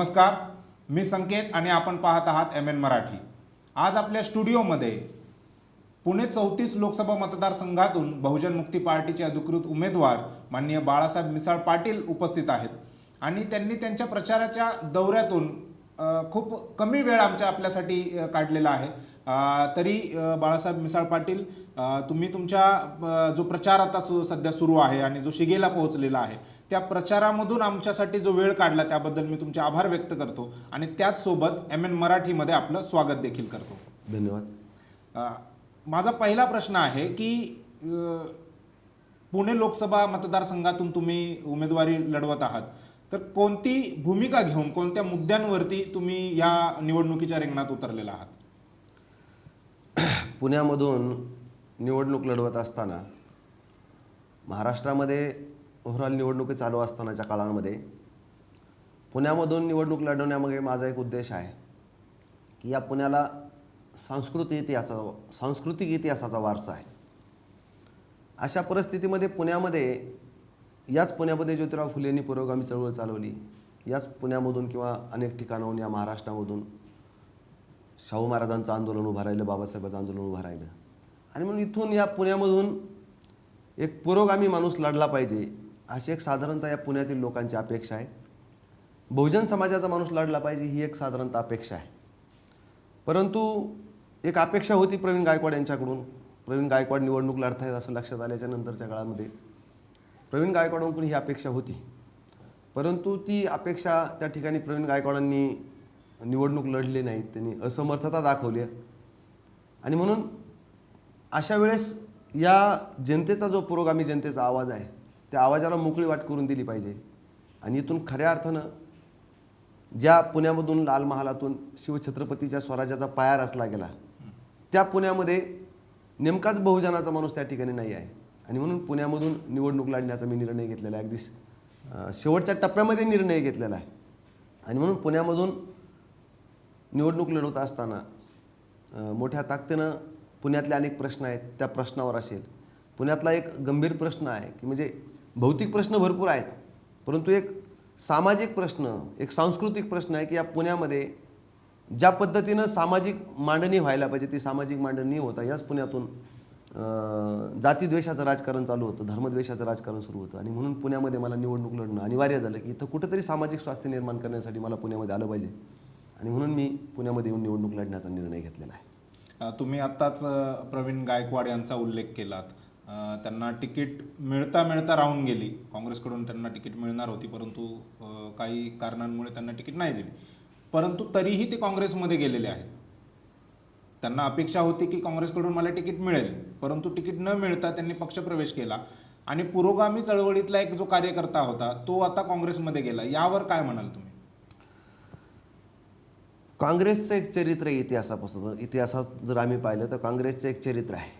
नमस्कार मी संकेत आणि आपण पाहत आहात एम एन मराठी. आज आपल्या स्टुडिओमध्ये पुणे चौतीस लोकसभा मतदारसंघातून बहुजन मुक्ती पार्टीचे अधिकृत उमेदवार माननीय बाळासाहेब मिसाळ पाटील उपस्थित आहेत. आणि त्यांनी त्यांच्या प्रचाराच्या दौऱ्यातून खूप कमी वेळ आमच्या आपल्यासाठी काढलेला आहे. तरी बाळासाहेब मिसाळ पाटील तुम्ही तुमच्या जो प्रचार आता सध्या सुरू आहे आणि जो शिगेला पोहोचलेला आहे त्या प्रचारामधून आमच्यासाठी जो वेळ काढला त्याबद्दल मी तुमचे आभार व्यक्त करतो आणि त्याचसोबत एम एन मराठीमध्ये आपलं स्वागत देखील करतो. धन्यवाद. माझा पहिला प्रश्न आहे की पुणे लोकसभा मतदारसंघातून तुम्ही उमेदवारी लढवत आहात तर कोणती भूमिका घेऊन कोणत्या मुद्द्यांवरती तुम्ही या निवडणुकीच्या रिंगणात उतरलेला आहात? पुण्यामधून निवडणूक लढवत असताना महाराष्ट्रामध्ये ओव्हरऑल निवडणुकी चालू असतानाच्या काळामध्ये पुण्यामधून निवडणूक लढवण्यामागे माझा एक उद्देश आहे की या पुण्याला सांस्कृतिक इतिहासाचा सांस्कृतिक इतिहासाचा वारसा आहे. अशा परिस्थितीमध्ये पुण्यामध्ये याच पुण्यामध्ये ज्योतिराव फुलेंनी पुरोगामी चळवळ चालवली. याच पुण्यामधून किंवा अनेक ठिकाणाहून या महाराष्ट्रामधून शाहू महाराजांचं आंदोलन उभं राहिलं बाबासाहेबांचं आंदोलन उभं राहिलं. आणि म्हणून इथून या पुण्यामधून एक पुरोगामी माणूस लढला पाहिजे अशी एक साधारणतः या पुण्यातील लोकांची अपेक्षा आहे. बहुजन समाजाचा माणूस लढला पाहिजे ही एक साधारणतः अपेक्षा आहे. परंतु एक अपेक्षा होती प्रवीण गायकवाड यांच्याकडून. प्रवीण गायकवाड निवडणूक लढतायत असं लक्षात आल्याच्या नंतरच्या काळामध्ये. प्रवीण गायकवाडांकडून ही अपेक्षा होती. परंतु ती अपेक्षा त्या ठिकाणी प्रवीण गायकवाडांनी निवडणूक लढली नाहीत त्यांनी. असमर्थता दाखवली आणि म्हणून अशा वेळेस या जनतेचा जो पुरोगामी जनतेचा आवाज आहे त्या आवाजाला मोकळी वाट करून दिली पाहिजे. आणि इथून खऱ्या अर्थानं ज्या पुण्यामधून लाल महालातून शिवछत्रपतीच्या स्वराज्याचा पाया रचला गेला त्या पुण्यामध्ये नेमकाच बहुजनाचा माणूस त्या ठिकाणी नाही आहे. आणि म्हणून पुण्यामधून निवडणूक लढण्याचा मी निर्णय घेतलेला आहे. अगदी शेवटच्या टप्प्यामध्ये निर्णय घेतलेला आहे. आणि म्हणून पुण्यामधून निवडणूक लढवत असताना मोठ्या ताकदीनं पुण्यातले अनेक प्रश्न आहेत त्या प्रश्नावर असेल. पुण्यातला एक गंभीर प्रश्न आहे की म्हणजे भौतिक प्रश्न भरपूर आहेत परंतु एक सामाजिक प्रश्न एक सांस्कृतिक प्रश्न आहे की या पुण्यामध्ये ज्या पद्धतीनं सामाजिक मांडणी व्हायला पाहिजे ती सामाजिक मांडणी होता याच पुण्यातून जातीद्वेषाचं राजकारण चालू होतं धर्मद्वेषाचं राजकारण सुरू होतं. आणि म्हणून पुण्यामध्ये मला निवडणूक लढणं अनिवार्य झालं की इथं कुठंतरी सामाजिक स्वास्थ्य निर्माण करण्यासाठी मला पुण्यामध्ये आलं पाहिजे. आणि म्हणून मी पुण्यामध्ये येऊन निवडणूक लढण्याचा निर्णय घेतलेला आहे. तुम्ही आत्ताच प्रवीण गायकवाड यांचा उल्लेख केलात. त्यांना तिकीट मिळता मिळता राहून गेली. काँग्रेसकडून त्यांना तिकीट मिळणार होती परंतु काही कारणांमुळे त्यांना तिकीट नाही दिली. परंतु तरीही ते काँग्रेसमध्ये गेलेले आहेत. त्यांना अपेक्षा होती की काँग्रेसकडून मला तिकीट मिळेल परंतु तिकीट न मिळता त्यांनी पक्षप्रवेश केला. आणि पुरोगामी चळवळीतला एक जो कार्यकर्ता होता तो आता काँग्रेसमध्ये गेला. यावर काय म्हणाल तुम्ही? काँग्रेसचं एक चरित्र आहे इतिहासापासून इतिहासात जर आम्ही पाहिलं तर काँग्रेसचं एक चरित्र आहे.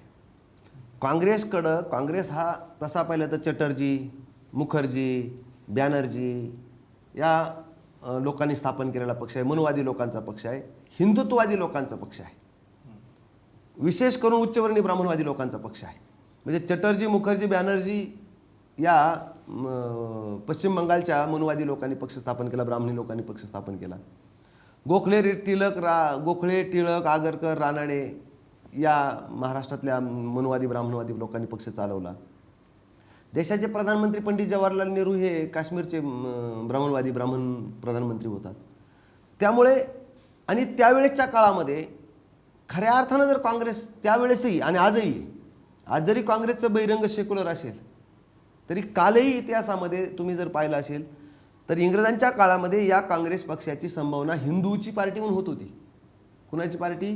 काँग्रेसकडं काँग्रेस हा तसा पाहिलं तर चटर्जी मुखर्जी बॅनर्जी या लोकांनी स्थापन केलेला पक्ष आहे. मनुवादी लोकांचा पक्ष आहे. हिंदुत्ववादी लोकांचा पक्ष आहे. विशेष करून उच्चवर्णीय ब्राह्मणवादी लोकांचा पक्ष आहे. म्हणजे चटर्जी मुखर्जी बॅनर्जी या पश्चिम बंगालच्या मनुवादी लोकांनी पक्ष स्थापन केला ब्राह्मणी लोकांनी पक्ष स्थापन केला. गोखले रे- टिळक रा गोखले टिळक आगरकर रानाडे या महाराष्ट्रातल्या मनुवादी ब्राह्मणवादी लोकांनी पक्ष चालवला. देशाचे प्रधानमंत्री पंडित जवाहरलाल नेहरू हे काश्मीरचे ब्राह्मणवादी ब्राह्मण प्रधानमंत्री होतात. त्यामुळे आणि त्यावेळेसच्या काळामध्ये खऱ्या अर्थानं जर काँग्रेस त्यावेळेसही आणि आजही आज जरी काँग्रेसचं बहिरंग सेक्युलर असेल तरी कालही इतिहासामध्ये तुम्ही जर पाहिलं असेल तर इंग्रजांच्या काळामध्ये या काँग्रेस पक्षाची संभावना हिंदूची पार्टी म्हणून होत होती. कुणाची पार्टी?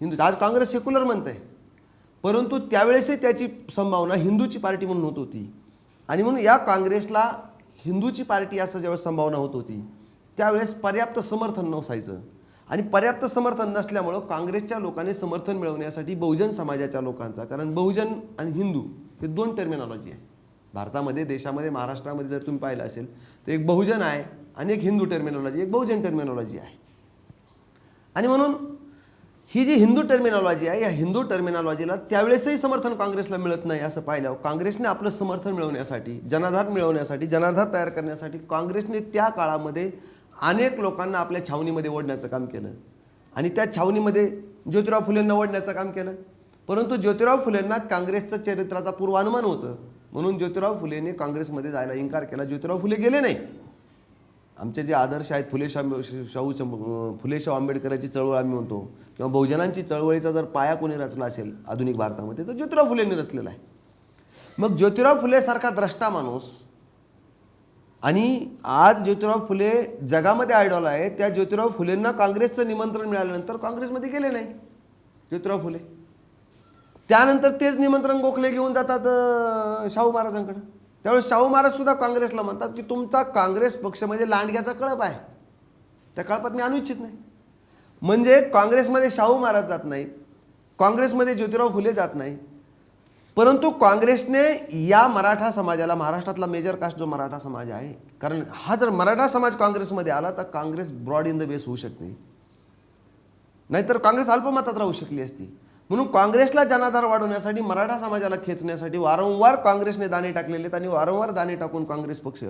हिंदू आज काँग्रेस सेक्युलर म्हणत आहे परंतु त्यावेळेसही त्याची संभावना हिंदूची पार्टी म्हणून होत होती. आणि म्हणून या काँग्रेसला हिंदूची पार्टी असं ज्यावेळेस संभावना होत होती त्यावेळेस पर्याप्त समर्थन नसायचं. आणि पर्याप्त समर्थन नसल्यामुळं काँग्रेसच्या लोकांनी समर्थन मिळवण्यासाठी बहुजन समाजाच्या लोकांचा कारण बहुजन आणि हिंदू हे दोन टर्मिनॉलॉजी आहे भारतामध्ये देशामध्ये महाराष्ट्रामध्ये जर तुम्ही पाहिलं असेल तर एक बहुजन आहे आणि एक हिंदू टर्मिनॉलॉजी एक बहुजन टर्मिनॉलॉजी आहे. आणि म्हणून ही जी हिंदू टर्मिनॉलॉजी आहे या हिंदू टर्मिनॉलॉजीला त्यावेळेसही समर्थन काँग्रेसला मिळत नाही असं पाहिल्यावर काँग्रेसने आपलं समर्थन मिळवण्यासाठी जनाधार मिळवण्यासाठी जनाधार तयार करण्यासाठी काँग्रेसने त्या काळामध्ये अनेक लोकांना आपल्या छावणीमध्ये ओढण्याचं काम केलं. आणि त्या छावणीमध्ये ज्योतिराव फुलेंना ओढण्याचं काम केलं. परंतु ज्योतिराव फुलेंना काँग्रेसचं चरित्राचा पूर्वानुमान होतं. म्हणून ज्योतिराव फुलेने काँग्रेसमध्ये जायला इन्कार केला. ज्योतिराव फुले गेले नाही. आमचे जे आदर्श आहेत फुले शाहू शाहू अं, आंबेडकरांची चळवळ आम्ही म्हणतो किंवा बहुजनांची चळवळीचा जर पाया कोणी रचला असेल आधुनिक भारतामध्ये तर ज्योतिराव फुलेंनी रचलेला आहे. मग ज्योतिराव फुलेसारखा द्रष्टा माणूस आणि आज ज्योतिराव फुले जगामध्ये आयडॉल आहे त्या ज्योतिराव फुलेंना काँग्रेसचं निमंत्रण मिळाल्यानंतर काँग्रेसमध्ये गेले नाही. ज्योतिराव फुले त्यानंतर तेच निमंत्रण गोखले घेऊन जातात शाहू महाराजांकडं. त्यावेळेस शाहू महाराज सुद्धा काँग्रेसला म्हणतात की तुमचा काँग्रेस पक्ष म्हणजे लांडग्याचा कळप आहे. त्या कळपात मी आणू इच्छित नाही. म्हणजे काँग्रेसमध्ये शाहू महाराज जात नाहीत काँग्रेसमध्ये ज्योतिराव फुले जात नाही परंतु काँग्रेसने या मराठा समाजाला महाराष्ट्रातला मेजर कास्ट जो मराठा समाज आहे कारण हा जर मराठा समाज काँग्रेसमध्ये आला तर Congress broad in the base होऊ शकते. नाहीतर काँग्रेस अल्पमतात राहू शकली असती. म्हणून काँग्रेसला जनाधार वाढवण्यासाठी मराठा समाजाला खेचण्यासाठी वारंवार काँग्रेसने दाणे टाकलेले आहेत आणि वारंवार दाणे टाकून काँग्रेस पक्ष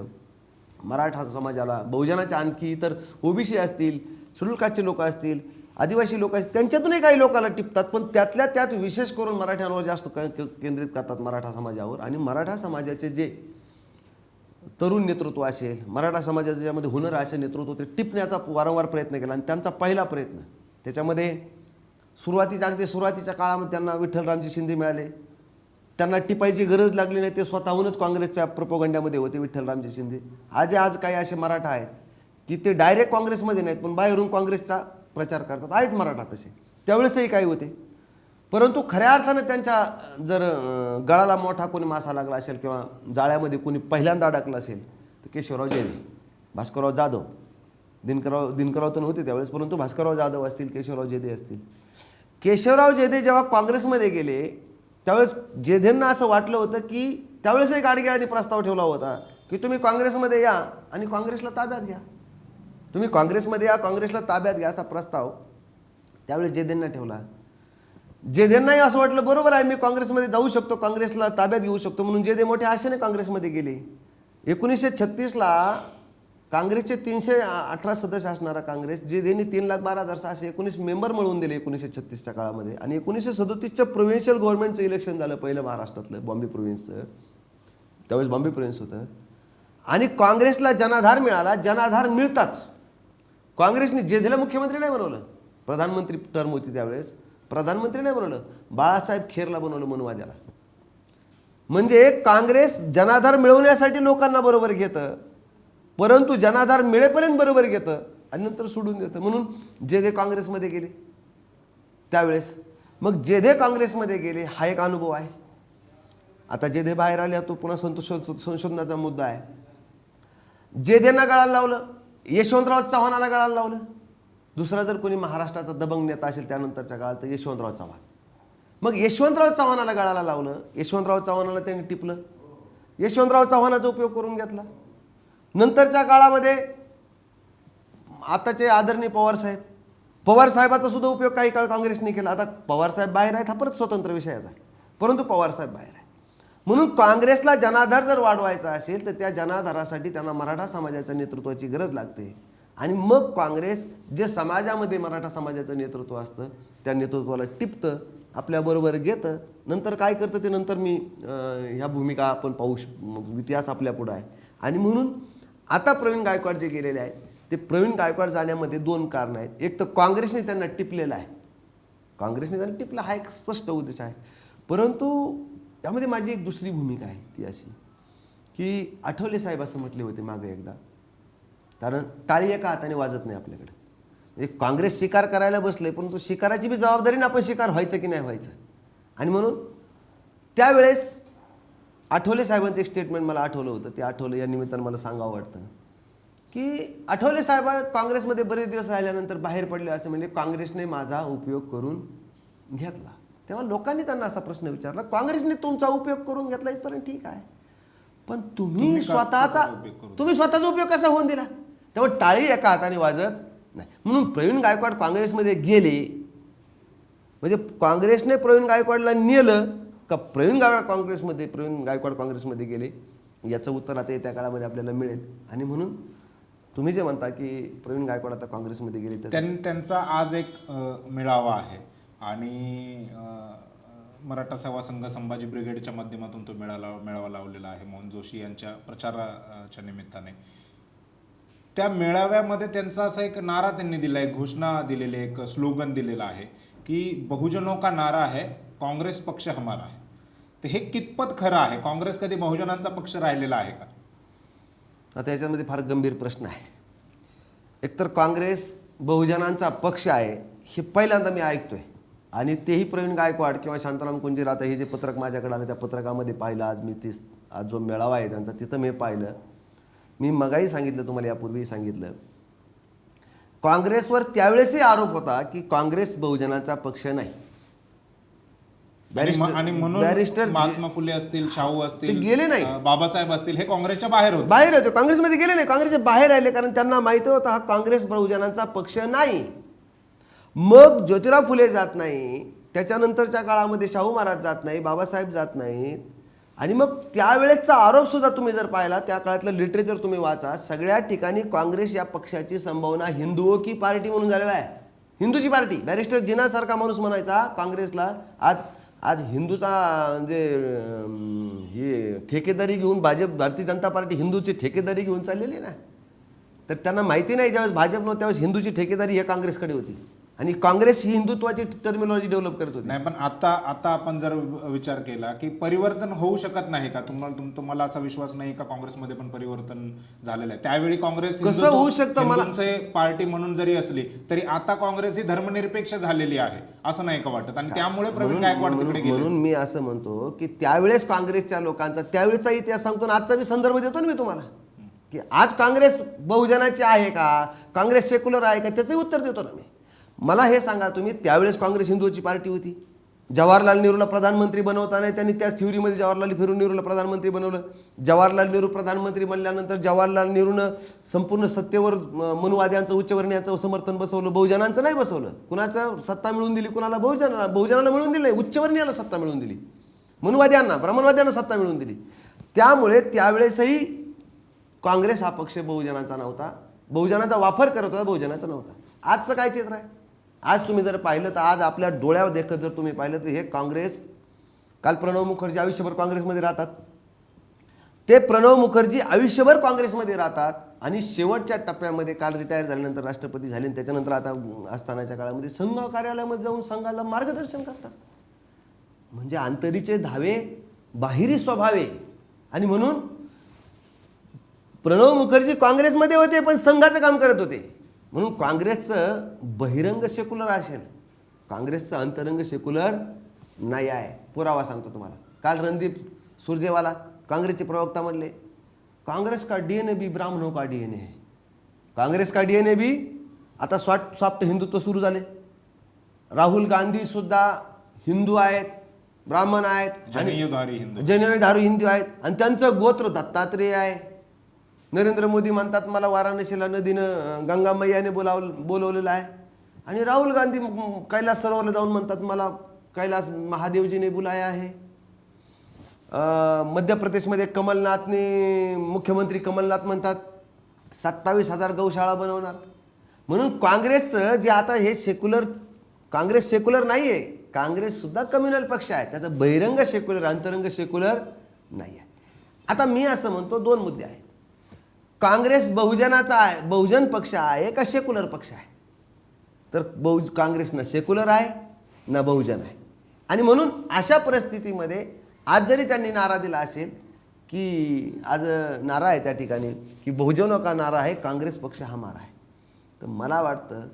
मराठा समाजाला बहुजनाच्या आणखी इतर ओबीसी असतील शेड्यूल कास्टचे लोक असतील आदिवासी लोक असतील त्यांच्यातूनही काही लोकांना टिपतात पण त्यातल्या त्यात विशेष करून मराठ्यांवर जास्त केंद्रित करतात मराठा समाजावर. आणि मराठा समाजाचे जे तरुण नेतृत्व असेल मराठा समाजाचं ज्यामध्ये हुनर असे नेतृत्व ते टिपण्याचा वारंवार प्रयत्न केला आणि त्यांचा पहिला प्रयत्न त्याच्यामध्ये सुरुवातीच्या अगदी सुरुवातीच्या काळामध्ये त्यांना विठ्ठलरामजी शिंदे मिळाले. त्यांना टिपायची गरज लागली नाही ते स्वतःहूनच काँग्रेसच्या प्रपोगंड्यामध्ये होते विठ्ठलरामजी शिंदे. आज आज काही असे मराठा आहेत की ते डायरेक्ट काँग्रेसमध्ये नाहीत पण बाहेरून काँग्रेसचा प्रचार करतात. आहेत मराठा तसे. त्यावेळेसही काही होते. परंतु खऱ्या अर्थानं त्यांच्या जर गळाला मोठा कोणी मासा लागला असेल किंवा जाळ्यामध्ये कोणी पहिल्यांदा अडकलं असेल तर केशवराव जैने भास्करराव जाधव दिनकरराव दिनकरराव तर नव्हते त्यावेळेस परंतु भास्करराव जाधव असतील केशवराव जेदे असतील केशवराव जेधे जेव्हा काँग्रेसमध्ये गेले त्यावेळेस जेधेंना असं वाटलं होतं की त्यावेळेस एक आडगेळाने प्रस्ताव ठेवला होता की तुम्ही काँग्रेसमध्ये या आणि काँग्रेसला ताब्यात घ्या. तुम्ही काँग्रेसमध्ये या काँग्रेसला ताब्यात घ्या असा प्रस्ताव त्यावेळेस जेधेंना ठेवला. जेधेंनाही असं वाटलं बरोबर आहे मी काँग्रेसमध्ये जाऊ शकतो काँग्रेसला ताब्यात घेऊ शकतो म्हणून जेधे मोठ्या आशेने काँग्रेसमध्ये गेले. एकोणीसशे छत्तीसला काँग्रेसचे तीनशे अठरा सदस्य असणारा काँग्रेस जे त्यांनी तीन लाख बारा हजार सहाशे एकोणीस मेंबर मिळवून दिले एकोणीसशे छत्तीसच्या काळामध्ये. आणि एकोणीसशे सदोतीसच्या प्रोव्हिन्शियल गव्हर्नमेंटचं इलेक्शन झालं पहिलं महाराष्ट्रातलं बॉम्बे प्रोव्हिन्सचं त्यावेळेस बॉम्बे प्रोव्हिन्स होतं. आणि काँग्रेसला जनाधार मिळाला जनाधार मिळताच. काँग्रेसने जेधेला मुख्यमंत्री नाही बनवलं. प्रधानमंत्री टर्म होती त्यावेळेस. प्रधानमंत्री नाही बनवलं. बाळासाहेब खेरला बनवलं मनुवाद्याला. म्हणजे काँग्रेस जनाधार मिळवण्यासाठी लोकांना बरोबर घेतं. परंतु जनाधार मिळेपर्यंत बरोबर घेतं आणि नंतर सोडून देतं. म्हणून जे जे काँग्रेसमध्ये गेले त्यावेळेस मग जे जे काँग्रेसमध्ये गेले हा एक अनुभव आहे. आता जे दे बाहेर आले तो पुन्हा संतोष संशोधनाचा मुद्दा आहे. जे देना गळाला लावलं यशवंतराव चव्हाणाला गळाला लावलं. दुसरा जर कोणी महाराष्ट्राचा दबंग नेता असेल त्यानंतरच्या काळात तर यशवंतराव चव्हाण. मग यशवंतराव चव्हाणाला गळाला लावलं. यशवंतराव चव्हाणाला त्यांनी टिपलं. यशवंतराव चव्हाणाचा उपयोग करून घेतला. नंतरच्या काळामध्ये आताचे आदरणीय पवार साहेब. पवार साहेबाचा सुद्धा उपयोग काही काळ काँग्रेसने केला. आता पवार साहेब बाहेर आहेत हा परत स्वतंत्र विषयाचा आहे. परंतु पवार साहेब बाहेर आहे म्हणून काँग्रेसला जनाधार जर वाढवायचा असेल तर त्या जनाधारासाठी त्यांना मराठा समाजाच्या नेतृत्वाची गरज लागते. आणि मग काँग्रेस जे समाजामध्ये मराठा समाजाचं नेतृत्व असतं त्या नेतृत्वाला टिपतं आपल्याबरोबर घेतं. नंतर काय करतं ते नंतर मी ह्या भूमिका आपण पाहू श मग इतिहास आपल्या पुढं आहे. आणि म्हणून आता प्रवीण गायकवाड जे गेलेले आहेत ते प्रवीण गायकवाड जाण्यामध्ये दोन कारणं आहेत. एक तर काँग्रेसने त्यांना टिपलेलं आहे. काँग्रेसने त्यांना टिपला हा एक स्पष्ट उद्देश आहे. परंतु त्यामध्ये माझी एक दुसरी भूमिका आहे ती अशी की आठवले साहेब असं म्हटले होते मागे एकदा कारण टाळी एका हाताने वाजत नाही आपल्याकडे. म्हणजे काँग्रेस शिकार करायला बसले परंतु शिकाराची बी जबाबदारी ना आपण शिकार व्हायचं की नाही व्हायचं. आणि म्हणून त्यावेळेस आठवले साहेबांचं एक स्टेटमेंट मला आठवलं होतं. ते आठवलं या निमित्तानं मला सांगावं वाटतं. की आठवले साहेब काँग्रेसमध्ये बरेच दिवस राहिल्यानंतर बाहेर पडले असे म्हणजे काँग्रेसने माझा उपयोग करून घेतला. तेव्हा लोकांनी त्यांना असा प्रश्न विचारला काँग्रेसने तुमचा उपयोग करून घेतला इथपर्यंत ठीक आहे. पण तुम्ही स्वतःचा तुम्ही स्वतःचा उपयोग कसा होऊन दिला? तेव्हा टाळी एका हाताने वाजत नाही. म्हणून प्रवीण गायकवाड काँग्रेसमध्ये गेले. म्हणजे काँग्रेसने प्रवीण गायकवाडला नेलं का प्रवीण गायकवाड काँग्रेसमध्ये प्रवीण गायकवाड काँग्रेसमध्ये गेले याचं उत्तर आता येत्या काळामध्ये आपल्याला मिळेल. आणि म्हणून तुम्ही जे म्हणता की प्रवीण गायकवाड आता काँग्रेसमध्ये गेले तर त्यां त्यांचा आज एक मेळावा आहे. आणि मराठा सेवा संघ संभाजी ब्रिगेडच्या माध्यमातून तो मेळावा मेळावा लावलेला आहे. मोहन जोशी यांच्या प्रचाराच्या निमित्ताने. त्या मेळाव्यामध्ये त्यांचा असा एक नारा त्यांनी दिला आहे घोषणा दिलेली आहे, एक स्लोगन दिलेलं आहे की बहुजनों हो का नारा है? काँग्रेस पक्ष हमारा आहे तर हे कितपत खरं आहे? काँग्रेस कधी बहुजनांचा पक्ष राहिलेला आहे का? आता याच्यामध्ये फार गंभीर प्रश्न आहे. एकतर काँग्रेस बहुजनांचा पक्ष आहे हे पहिल्यांदा मी ऐकतोय. आणि तेही प्रवीण गायकवाड किंवा शांताराम कुंजीर आता हे जे पत्रक माझ्याकडे आलं त्या पत्रकामध्ये पाहिलं. आज मी ते आज जो मेळावा आहे त्यांचा तिथं मी पाहिलं. मी मगाही सांगितलं तुम्हाला यापूर्वीही सांगितलं. काँग्रेसवर त्यावेळेसही आरोप होता की काँग्रेस बहुजनाचा पक्ष नाही. बॅरिस्टर- आणि म्हणून बॅरिस्टर महात्मा फुले असतील शाहू असतील गेले नाही. बाबासाहेब असतील हे काँग्रेसच्या बाहेर होते. बाहेर होते. काँग्रेसमध्ये गेले नाही. काँग्रेसच्या बाहेर राहिले कारण त्यांना माहिती होतं हा काँग्रेस बहुजनांचा पक्ष नाही. मग ज्योतिराव फुले जात नाही त्याच्यानंतरच्या काळामध्ये शाहू महाराज जात नाही बाबासाहेब जात नाहीत. आणि मग त्यावेळेसचा आरोप सुद्धा तुम्ही जर पाहिला त्या काळातलं लिटरेचर तुम्ही वाचा सगळ्या ठिकाणी काँग्रेस या पक्षाची संभावना हिंदुओ की पार्टी म्हणून झालेला आहे. हिंदूची पार्टी. बॅरिस्टर जिनासारखा माणूस म्हणायचा काँग्रेसला आज आज हिंदूचा म्हणजे, जे हे ठेकेदारी घेऊन भाजप भारतीय जनता पार्टी हिंदूची ठेकेदारी घेऊन चाललेली ना? तर त्यांना माहिती नाही ज्यावेळेस भाजप नव्हतं त्यावेळेस हिंदूची ठेकेदारी हे काँग्रेसकडे होती. आणि काँग्रेस ही हिंदुत्वाची टर्मिनॉलॉजी डेव्हलप करत होती. नाही पण आता आता आपण जर विचार केला की परिवर्तन होऊ शकत नाही का? तुम्हाला तुम- तुम्हाला असा विश्वास नाही का काँग्रेसमध्ये पण परिवर्तन झालेलं आहे? त्यावेळी काँग्रेस कसं हिंदुत्व- होऊ शकतं? मला- हिंदूंचे पार्टी म्हणून जरी असली तरी आता काँग्रेस ही धर्मनिरपेक्ष झालेली आहे असं नाही का वाटत? आणि त्यामुळे प्रवीण गायकवाड तिकडे म्हणून गेले म्हणून मी असं म्हणतो की त्यावेळेस काँग्रेसच्या लोकांचा त्यावेळेचा इतिहास सांगतो आणि आजचा मी संदर्भ देतो ना मी तुम्हाला. की आज काँग्रेस बहुजनाची आहे का? काँग्रेस सेक्युलर आहे का? त्याचंही उत्तर देतो ना मी. मला हे सांगा तुम्ही त्यावेळेस काँग्रेस हिंदूची पार्टी होती. जवाहरलाल नेहरूला प्रधानमंत्री बनवताना त्यांनी त्याच थ्युरीमध्ये जवाहरलाल नेहरू नेहरूला प्रधानमंत्री बनवलं. जवाहरलाल नेहरू प्रधानमंत्री बनल्यानंतर जवाहरलाल नेहरूनं संपूर्ण सत्तेवर मनुवाद्यांचं उच्चवर्णीयांचं समर्थन बसवलं. बहुजनांचं नाही बसवलं. कुणाचं सत्ता मिळून दिली कुणाला बहुजनाला बहुजनाला मिळून दिली नाही उच्चवर्णीयाला सत्ता मिळून दिली. मनुवाद्यांना ब्राह्मणवाद्यांना सत्ता मिळून दिली. त्यामुळे त्यावेळेसही काँग्रेस हा पक्ष बहुजनाचा नव्हता. बहुजनाचा वापर करत होता बहुजनाचा नव्हता. आजचं काय चित्र आहे? आज तुम्ही जर पाहिलं तर आज आपल्या डोळ्यावर देखत जर तुम्ही पाहिलं तर हे काँग्रेस काल प्रणव मुखर्जी आयुष्यभर काँग्रेसमध्ये राहतात. ते प्रणव मुखर्जी आयुष्यभर काँग्रेसमध्ये राहतात आणि शेवटच्या टप्प्यामध्ये काल रिटायर झाल्यानंतर राष्ट्रपती झाले आणि त्याच्यानंतर आता असतानाच्या काळामध्ये संघ कार्यालयामध्ये जाऊन संघाला मार्गदर्शन करतात. म्हणजे आंतरीचे धावे बाहेरी स्वभावे. आणि म्हणून प्रणव मुखर्जी काँग्रेसमध्ये होते पण संघाचं काम करत होते. म्हणून काँग्रेसचं बहिरंग सेक्युलर असेल. काँग्रेसचं अंतरंग सेक्युलर नाही आहे. पुरावा सांगतो तुम्हाला. काल रणदीप सुरजेवाला काँग्रेसचे प्रवक्ता म्हणले काँग्रेस का डी एन ए बी ब्राह्मणों का डी एन ए है काँग्रेस का डी एन ए बी? आता सॉफ्ट सॉफ्ट हिंदुत्व सुरू झाले. राहुल गांधी सुद्धा हिंदू आहेत ब्राह्मण आहेत आणि जनीयधारी हिंदू. जैन दारू हिंदू आहेत आणि त्यांचं गोत्र दत्तात्रेय आहे. नरेंद्र मोदी म्हणतात मला वाराणसीला नदीनं गंगामय्याने गंगा मैयाने बोलाव बोलवलेलं आहे. आणि राहुल गांधी कैलास सरोवरला जाऊन म्हणतात मला कैलास महादेवजीने बुलाया आहे. मध्य प्रदेशमध्ये कमलनाथने मुख्यमंत्री कमलनाथ म्हणतात सत्तावीस हजार गौशाळा बनवणार. म्हणून काँग्रेसचं जे आता हे सेक्युलर काँग्रेस सेक्युलर नाही आहे काँग्रेससुद्धा कम्युनल पक्ष आहे. त्याचा बहिरंग सेक्युलर अंतरंग सेक्युलर नाही आहे आता मी असं म्हणतो दोन मुद्दे आहेत. काँग्रेस बहुजनाचा आहे बहुजन पक्ष आहे का सेक्युलर पक्ष आहे? तर बहु काँग्रेस ना सेक्युलर आहे ना बहुजन आहे. आणि म्हणून अशा परिस्थितीमध्ये आज जरी त्यांनी नारा दिला असेल की आज नारा आहे त्या ठिकाणी की बहुजनो हो का नारा आहे काँग्रेस पक्ष हा मारा आहे. तर मला वाटतं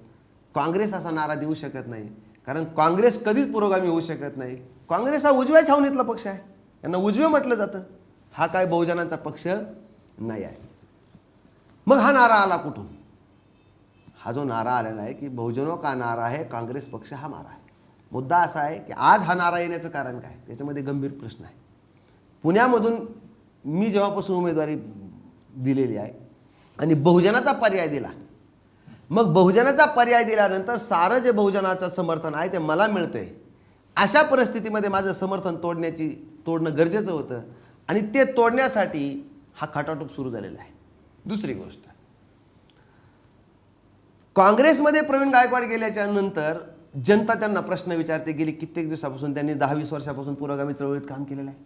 काँग्रेस असा नारा देऊ शकत नाही. कारण काँग्रेस कधीच पुरोगामी होऊ शकत नाही. काँग्रेस हा उजव्या छावणीतला पक्ष आहे. यांना उजवे म्हटलं जातं. हा काय बहुजनांचा पक्ष नाही आहे. मग हा नारा आला कुठून? हा जो नारा आलेला आहे की बहुजनो का नारा आहे काँग्रेस पक्ष हा मारा आहे. मुद्दा असा आहे की आज हा नारा येण्याचं कारण काय? त्याच्यामध्ये गंभीर प्रश्न आहे. पुण्यामधून मी जेव्हापासून उमेदवारी दिलेली आहे आणि बहुजनाचा पर्याय दिला. मग बहुजनाचा पर्याय दिल्यानंतर सारं जे बहुजनाचं समर्थन आहे ते मला मिळतंय. अशा परिस्थितीमध्ये माझं समर्थन तोडण्याची तोडणं गरजेचं होतं. आणि ते तोडण्यासाठी हा खटाटोप सुरू झालेला आहे. दुसरी गोष्ट. काँग्रेसमध्ये प्रवीण गायकवाड गेल्याच्यानंतर जनता त्यांना प्रश्न विचारते गेली कित्येक दिवसापासून त्यांनी दहावीस वर्षापासून पुरोगामी चळवळीत काम केलेलं आहे.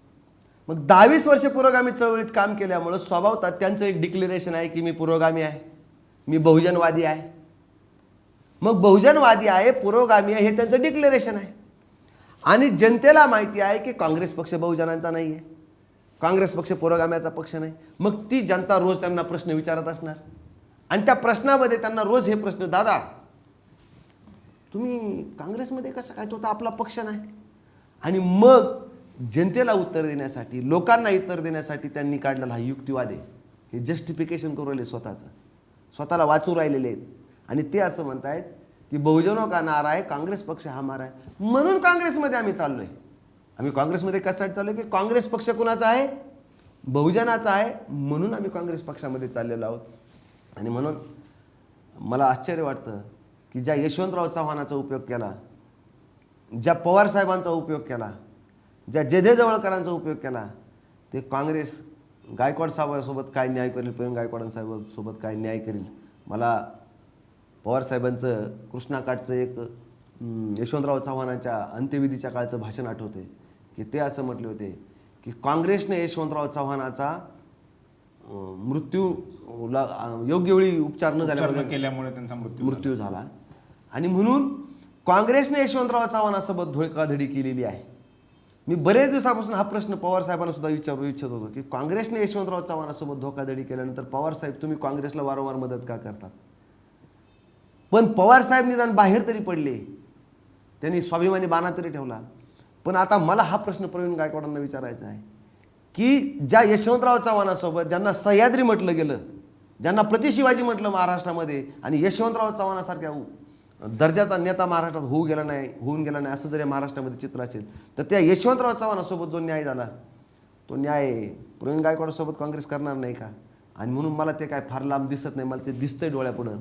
मग दहावीस वर्ष पुरोगामी चळवळीत काम केल्यामुळं स्वभावतात त्यांचं एक डिक्लेरेशन आहे की मी पुरोगामी आहे मी बहुजनवादी आहे. मग बहुजनवादी आहे पुरोगामी आहे हे त्यांचं डिक्लेरेशन आहे. आणि जनतेला माहिती आहे की काँग्रेस पक्ष बहुजनांचा नाही आहे काँग्रेस पक्ष पुरोगाम्याचा पक्ष नाही. मग ती जनता रोज त्यांना प्रश्न विचारत असणार. आणि त्या प्रश्नामध्ये त्यांना रोज हे प्रश्न दादा तुम्ही काँग्रेसमध्ये कसं काय तो तर आपला पक्ष नाही. आणि मग जनतेला उत्तर देण्यासाठी लोकांना उत्तर देण्यासाठी त्यांनी काढलेला हा युक्तिवाद आहे. हे जस्टिफिकेशन करू राहिले स्वतःचं. स्वतःला वाचू राहिलेले आहेत. आणि ते असं म्हणतायत की बहुजनो हो का नारा आहे? काँग्रेस पक्ष हा मारा आहे. म्हणून काँग्रेसमध्ये आम्ही चाललो आहे आम्ही काँग्रेसमध्ये कशासाठी चाललो की काँग्रेस पक्ष कुणाचा आहे? बहुजनाचा आहे म्हणून आम्ही काँग्रेस पक्षामध्ये चाललेलो आहोत. आणि म्हणून मला आश्चर्य वाटतं की ज्या यशवंतराव चव्हाणाचा उपयोग केला ज्या पवारसाहेबांचा उपयोग केला ज्या जेधे जवळकरांचा उपयोग केला ते काँग्रेस गायकवाड साहेबांसोबत काय न्याय करेल प्रेम गायकवाडांसाहेबांसोबत काय न्याय करेल? मला पवारसाहेबांचं कृष्णाकाठचं एक यशवंतराव चव्हाणाच्या अंत्यविधीच्या काळचं भाषण आठवते की ते असं म्हटले होते की काँग्रेसने यशवंतराव चव्हाणाचा मृत्यूला योग्य वेळी उपचार न झाल्यामुळे केल्यामुळे त्यांचा मृत्यू झाला. मृत्यू झाला. आणि म्हणून काँग्रेसने यशवंतराव चव्हाणासोबत धोकाधडी केलेली आहे. मी बरेच दिवसापासून हा प्रश्न पवार साहेबांना सुद्धा विचारू इच्छित होतो की काँग्रेसने यशवंतराव चव्हाणासोबत धोकाधडी केल्यानंतर पवार साहेब तुम्ही काँग्रेसला वारंवार मदत का करतात? पण पवार साहेब निदान बाहेर तरी पडले. त्यांनी स्वाभिमानी बाणा तरी ठेवला. पण आता मला हा प्रश्न प्रवीण गायकवाडांना विचारायचा आहे की ज्या यशवंतराव चव्हाणासोबत ज्यांना सह्याद्री म्हटलं गेलं ज्यांना प्रतिशिवाजी म्हटलं महाराष्ट्रामध्ये आणि यशवंतराव चव्हाणासारख्या दर्जाचा नेता महाराष्ट्रात होऊ गेला नाही होऊन गेला नाही असं जर या महाराष्ट्रामध्ये चित्र असेल तर त्या यशवंतराव चव्हाणासोबत जो न्याय झाला तो न्याय प्रवीण गायकवाडासोबत काँग्रेस करणार नाही का? आणि म्हणून मला ते काय फार लांब दिसत नाही मला ते दिसतंय डोळ्यापुढं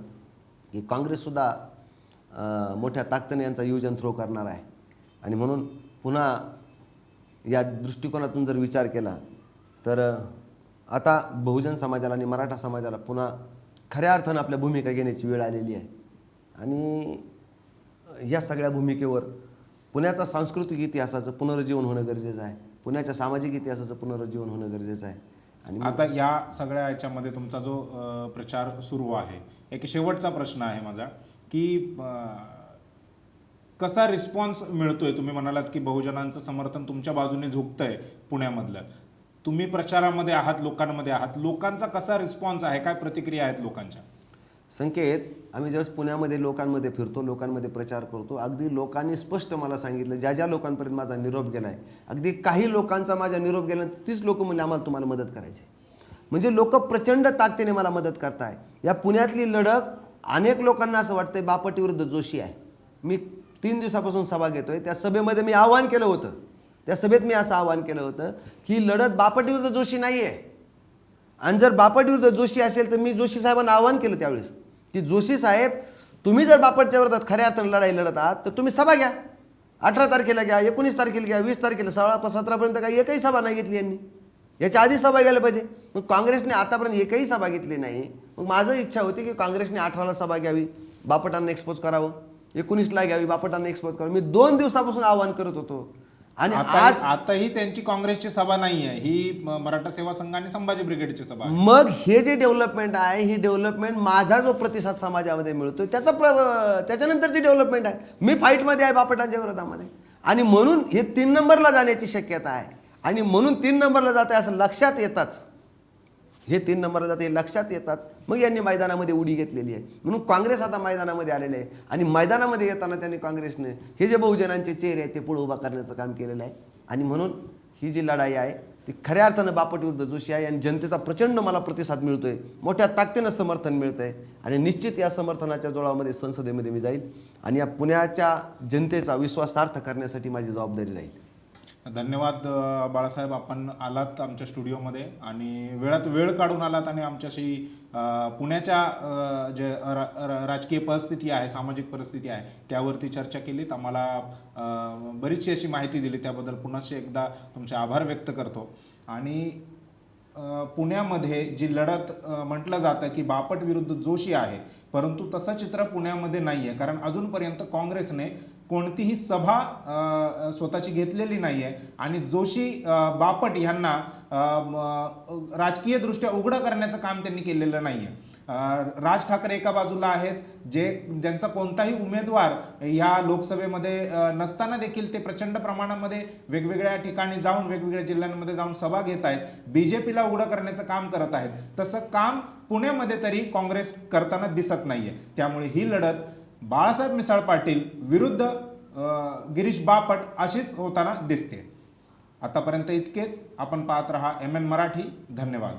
की काँग्रेससुद्धा मोठ्या ताकदने यांचा यूज अँड थ्रो करणार आहे. आणि म्हणून पुन्हा या दृष्टिकोनातून जर विचार केला तर आता बहुजन समाजाला आणि मराठा समाजाला पुन्हा खऱ्या अर्थानं आपल्या भूमिका घेण्याची वेळ आलेली आहे. आणि या सगळ्या भूमिकेवर पुण्याचा सांस्कृतिक इतिहासाचं पुनरुज्जीवन होणं गरजेचं आहे. पुण्याच्या सामाजिक इतिहासाचं पुनरुज्जीवन होणं गरजेचं आहे. आणि आता या सगळ्या याच्यामध्ये तुमचा जो प्रचार सुरू आहे एक शेवटचा प्रश्न आहे माझा की कसा रिस्पॉन्स मिळतोय? तुम्ही म्हणालात की बहुजनांचं समर्थन तुमच्या बाजूने झुकतंय पुण्यामधलं. तुम्ही प्रचारामध्ये आहात लोकांमध्ये आहात. लोकांचा कसा रिस्पॉन्स आहे? काय प्रतिक्रिया आहेत लोकांच्या? संकेत आम्ही ज्यावेळेस पुण्यामध्ये लोकांमध्ये फिरतो लोकांमध्ये प्रचार करतो अगदी लोकांनी स्पष्ट मला सांगितलं ज्या ज्या लोकांपर्यंत माझा निरोप गेला आहे अगदी काही लोकांचा माझा निरोप गेल्यानंतर तीच लोक म्हणजे आम्हाला तुम्हाला मदत करायची आहे. म्हणजे लोक प्रचंड ताकदीने मला मदत करताय. या पुण्यातली लढत अनेक लोकांना असं वाटतंय बापट विरुद्ध जोशी आहे. मी तीन दिवसापासून सभा घेतोय. त्या सभेमध्ये मी आव्हान केलं होतं. त्या सभेत मी असं आव्हान केलं होतं की लढत बापट विरुद्ध जोशी नाही आहे आणि जर बापट विरुद्ध जोशी असेल तर मी जोशी साहेबांना आवाहन केलं त्यावेळेस की जोशी साहेब तुम्ही जर बापटच्या विरोधात खऱ्या अर्थानं लढाई लढत आहात तर तुम्ही सभा घ्या. अठरा तारखेला घ्या एकोणीस तारखेला घ्या वीस तारखेला सोळा सतरापर्यंत काही एकही सभा नाही घेतली यांनी. याच्या आधी सभा घ्यायला पाहिजे. मग काँग्रेसने आतापर्यंत एकही सभा घेतली नाही. मग माझं इच्छा होती की काँग्रेसने अठराला सभा घ्यावी. बापटांना एक्सपोज करावं. एकोणीसला घ्यावी बापटांना एक्सपोज करावं मी दोन दिवसापासून आवाहन करत होतो. आणि आता आज आताही त्यांची काँग्रेसची सभा नाही आहे ही मराठा सेवा संघ आणि संभाजी ब्रिगेडची सभा मग हे जे डेव्हलपमेंट आहे ही डेव्हलपमेंट माझा जो प्रतिसाद समाजामध्ये मिळतोय त्याचा प्र त्याच्यानंतरची डेव्हलपमेंट आहे. मी फाईटमध्ये आहे बापटांच्या विरोधामध्ये. आणि म्हणून हे तीन नंबरला जाण्याची शक्यता आहे. आणि म्हणून तीन नंबरला जात आहे असं लक्षात येताच. हे तीन नंबरला जाते हे लक्षात येताच. मग यांनी मैदानामध्ये उडी घेतलेली आहे. म्हणून काँग्रेस आता मैदानामध्ये आलेले आहे. आणि मैदानामध्ये येताना त्यांनी काँग्रेसने हे जे बहुजनांचे चेहरे आहेत ते पुढे उभा करण्याचं काम केलेलं आहे. आणि म्हणून ही जी लढाई आहे ती खऱ्या अर्थानं बापट विरुद्ध जोशी आहे आणि जनतेचा प्रचंड मला प्रतिसाद मिळतो आहे मोठ्या ताकदीनं समर्थन मिळतं आहे आणि निश्चित या समर्थनाच्या जोळामध्ये संसदेमध्ये मी जाईल. आणि या पुण्याच्या जनतेचा विश्वासार्थ करण्यासाठी माझी जबाबदारी राहील. धन्यवाद बाळासाहेब. आपण आलात आमच्या स्टुडिओमध्ये आणि वेळात वेळ काढून आलात आणि आमच्याशी पुण्याच्या जे रा- रा- राजकीय परिस्थिती आहे सामाजिक परिस्थिती आहे त्यावरती चर्चा केलीत. आम्हाला बरीचशी अशी माहिती दिली त्याबद्दल पुन्हाशी एकदा तुमचे आभार व्यक्त करतो. आणि पुण्यामध्ये जी लढत म्हटलं जातं की बापट विरुद्ध जोशी आहे परंतु तसं चित्र पुण्यामध्ये नाही आहे कारण अजूनपर्यंत काँग्रेसने कोणतीही सभा स्वतःची घेतलेली नाही आहे आणि जोशी बापट यांना राजकीयदृष्ट्या उघडं करण्याचं काम त्यांनी केलेलं नाही आहे राज ठाकरे एका बाजूला आहेत जे ज्यांचा कोणताही उमेदवार या लोकसभेमध्ये नसताना देखील ते प्रचंड प्रमाणामध्ये वेगवेगळ्या ठिकाणी जाऊन वेगवेगळ्या जिल्ह्यांमध्ये जाऊन सभा घेत आहेत बी जे पीला उघडं करण्याचं काम करत आहेत. तसं काम पुण्यामध्ये तरी काँग्रेस करताना दिसत नाहीये. त्यामुळे ही लढत बाळासाहेब मिसाळ पाटील विरुद्ध गिरीश बापट अशीच होताना दिसते आतापर्यंत इतकेच. आपण पाहत रहा एम एन मराठी. धन्यवाद.